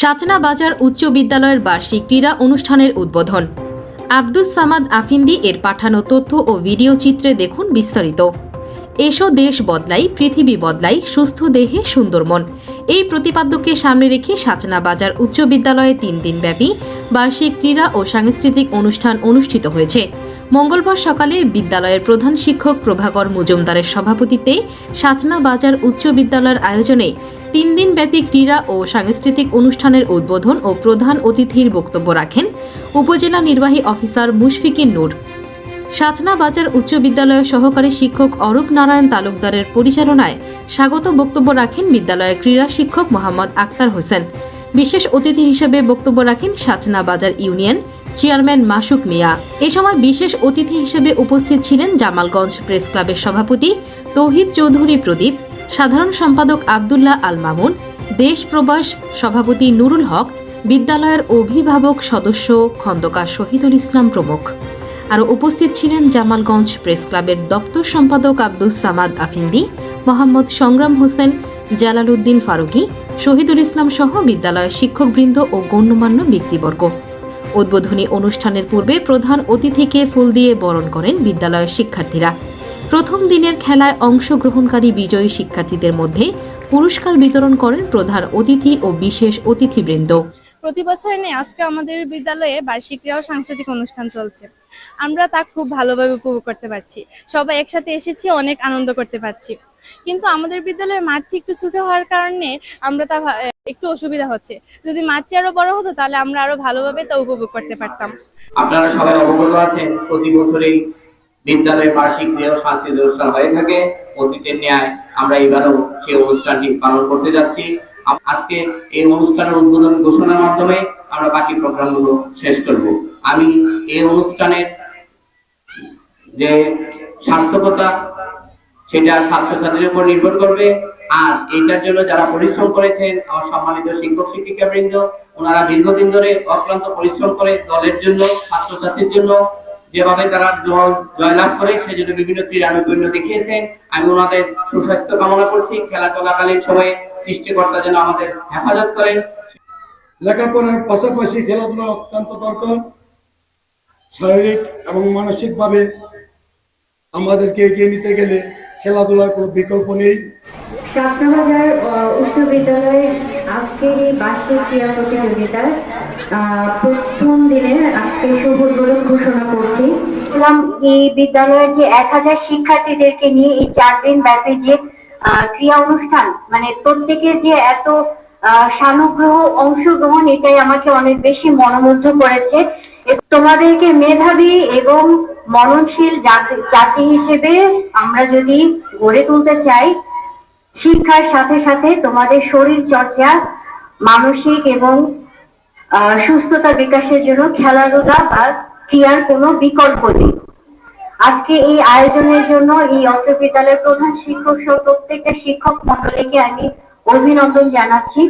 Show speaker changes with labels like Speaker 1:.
Speaker 1: সাচনা বাজার উচ্চ বিদ্যালয়ের বার্ষিক ক্রীড়া অনুষ্ঠানের উদ্বোধন। আব্দুস সামাদ আফিন্দি এর পাঠানো তথ্য ও ভিডিও চিত্রে দেখুন বিস্তারিত। এসো দেশ বদলাই, পৃথিবী বদলাই, সুস্থ দেহে সুন্দর মন। এই প্রতিপাদ্যকে সামনে রেখে সাচনা বাজার উচ্চ বিদ্যালয়ে তিন দিনব্যাপী বার্ষিক ক্রীড়া ও সাংস্কৃতিক অনুষ্ঠান অনুষ্ঠিত হয়েছে। মঙ্গলবার সকালে বিদ্যালয়ের প্রধান শিক্ষক প্রভাকর মজুমদারের সভাপতিত্বে সাচনা বাজার উচ্চ বিদ্যালয়ের আয়োজনে তিন দিনব্যাপী ক্রীড়া ও সাংস্কৃতিক অনুষ্ঠানের উদ্বোধন ও প্রধান অতিথির বক্তব্য রাখেন উপজেলা নির্বাহী অফিসার মুশফিকিন নূর। সাচনা বাজার উচ্চ বিদ্যালয়ের সহকারী শিক্ষক অরূপ নারায়ণ তালুকদারের পরিচালনায় স্বাগত বক্তব্য রাখেন বিদ্যালয়ের ক্রীড়া শিক্ষক মোহাম্মদ আক্তার হোসেন। বিশেষ অতিথি হিসেবে বক্তব্য রাখেন সাচনা বাজার ইউনিয়ন চেয়ারম্যান মাসুক মিয়া। এ সময় বিশেষ অতিথি হিসেবে উপস্থিত ছিলেন জামালগঞ্জ প্রেস ক্লাবের সভাপতি তৌহিদ চৌধুরী প্রদীপ সাধারণ সম্পাদক আবদুল্লাহ আল মামুন দেশ প্রবাস সভাপতি নুরুল হক, বিদ্যালয়ের অভিভাবক সদস্য খন্দকার শহীদুল ইসলাম প্রমুখ। আরও উপস্থিত ছিলেন জামালগঞ্জ প্রেস ক্লাবের দপ্তর সম্পাদক আব্দুস সামাদ আফিন্দি, মোহাম্মদ সংগ্রাম হোসেন, জালালউদ্দিন ফারুকি, শহীদুল ইসলাম সহ বিদ্যালয়ের শিক্ষকবৃন্দ ও গণ্যমান্য ব্যক্তিবর্গ। উদ্বোধনী অনুষ্ঠানের পূর্বে প্রধান অতিথিকে ফুল দিয়ে বরণ করেন বিদ্যালয়ের শিক্ষার্থীরা। প্রথম দিনের খেলায় অংশগ্রহণকারী বিজয়ী শিক্ষার্থীদের মধ্যে পুরস্কার বিতরণ করেন প্রধান অতিথি ও বিশেষ অতিথিবৃন্দ।
Speaker 2: প্রতি বছর নেই আজকে আমাদের বিদ্যালয়ে বার্ষিক ক্রীড়া ও সাংস্কৃতিক অনুষ্ঠান চলছে। আমরা তা খুব ভালোভাবে উপভোগ করতে পারছি। সবাই একসাথে এসেছি অনেক আনন্দ করতে পারছি। কিন্তু আমাদের বিদ্যালয়ের মাঠটি একটু ছোট হওয়ার কারণে আমরা তা একটু অসুবিধা হচ্ছে। যদি মাঠটি আরও বড় হতো তাহলে আমরা আরও ভালোভাবে তা উপভোগ করতে পারতাম।
Speaker 3: আপনারা সবাই অবগত আছেন প্রতি বছরই বিদ্যালয়ের বার্ষিক ক্রীড়া সাংস্কৃতিক অনুষ্ঠান হয়ে থাকে। অতীতের ন্যায় আমরা এবারও সেই অনুষ্ঠানটি পালন করতে যাচ্ছি। আজকে এই অনুষ্ঠানের উদ্বোধন ঘোষণার মাধ্যমে আমরা বাকি প্রোগ্রামগুলো শেষ করব। আমি এই অনুষ্ঠানের যে সার্থকতা, সেটা ছাত্রছাত্রীদের উপর নির্ভর করবে। আর এটার জন্য যারা পরিশ্রম করেছেন, আমার সম্মানিত শিক্ষক শিক্ষিকা বৃন্দ ওনারা দীর্ঘদিন ধরে অক্লান্ত পরিশ্রম করে দলের জন্য, ছাত্রছাত্রীর জন্য যেভাবে তারা জয়- জয়লাভ করে সেই জন্য বিভিন্ন ক্রীড়া দেখিয়েছেন। আমি ওনাদের সুস্বাস্থ্য কামনা করছি। খেলা চলাকালীন সময়ে সৃষ্টিকর্তা যেন আমাদের হেফাজত করেন।
Speaker 4: লেখাপড়ার পাশাপাশি খেলাধুলা অত্যন্ত দরকার। শারীরিক এবং মানসিকভাবে আমাদেরকে এগিয়ে নিতে গেলে খেলাধুলার কোনো বিকল্প নেই।
Speaker 5: শাস্ত্রবাজার উচ্চ বিদ্যালয়ের আজকের এই বার্ষিক ক্রীড়া প্রতিযোগিতার আহ, প্রথম দিনে আজকে শুভ উদ্বোধন ঘোষণা
Speaker 6: এই বিদ্যালয়ের যে এক হাজার শিক্ষার্থীদেরকে নিয়ে এই চার দিন ব্যাপী যে ক্রিয়া অনুষ্ঠান মানে প্রত্যেকের যে এত সানুগ্রহ অংশগ্রহণ, এটাই আমাকে অনেক বেশি মনোমুগ্ধ করেছে। তোমাদেরকে মেধাবী এবং মননশীল জাতি হিসেবে আমরা যদি গড়ে তুলতে চাই, শিক্ষার সাথে সাথে তোমাদের শরীর চর্চা মানসিক এবং সুস্থতা বিকাশের জন্য খেলাধুলা বা ক্রিয়ার কোনো বিকল্প নেই। আজকে এই আয়োজনের জন্য এই অত্র বিদ্যালয়ের প্রধান শিক্ষক সহ প্রত্যেকটা শিক্ষক মন্ডলীকে আমি অভিনন্দন জানাচ্ছি।